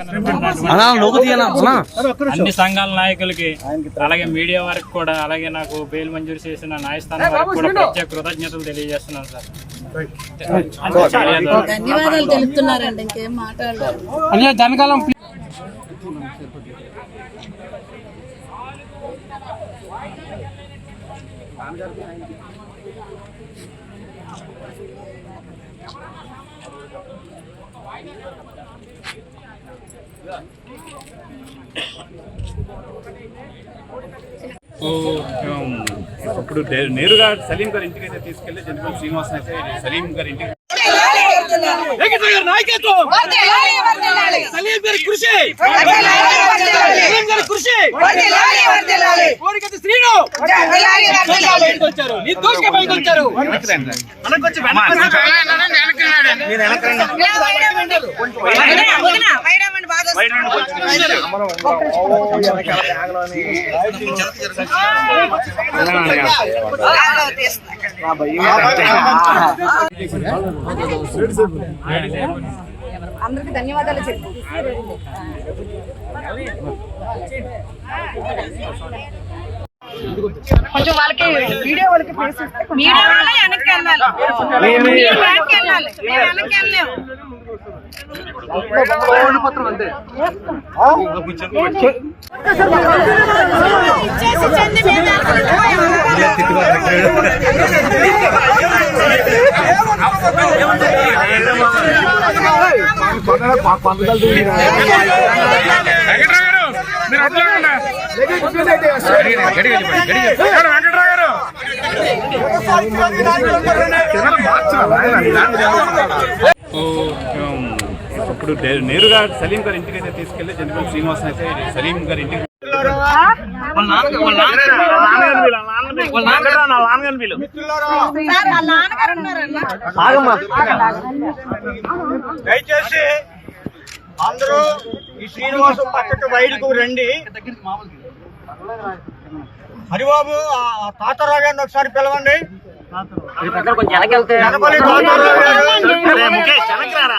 అన్నా లోపు తీయనా? అన్నా. అన్ని సంఘాల నాయకులకి అలాగే మీడియా వారికి కూడా అలాగే నాకు బెయిల్ మంజూరు చేసిన న్యాయస్థానం వారికి కూడా ప్రత్యేక కృతజ్ఞతలు తెలియజేస్తున్నాను సార్. ధన్యవాదాలు. తెలుపుతున్నారండి ఇంకేం జనకాలం ఇప్పుడు నే- నేరుగా సలీం గారి ఇంటికి అయితే తీసుకెళ్ళి జనరల్ శ్రీనివాస్ అయితే సలీం గారి ఇంటికి అందరికి ధన్యవాదాలు చెప్పు. కొంచెం వాళ్ళకి వీడియో వాళ్ళకి మీడియా వాళ్ళ వెనక్కి వెళ్ళాలి మీరు వెనక్కి వెళ్ళాలి మేము వెనక్కి వెళ్ళలేము ఇచ్చేసి చెంది మీద సో మేము ఇప్పుడు నేరుగా సలీం గారి ఇంటికి అయితే తీసుకెళ్ళి జనరల్ శ్రీనివాస్ అయితే సలీం గారి ఇంటికి దయచేసి అందరూ శ్రీనివాసం పక్కకు బయటకు రండి. హరిబాబు ఆ తాతారావు గారిని ఒకసారి పిలవండి. వెనపల్లి తాతారావు గారు.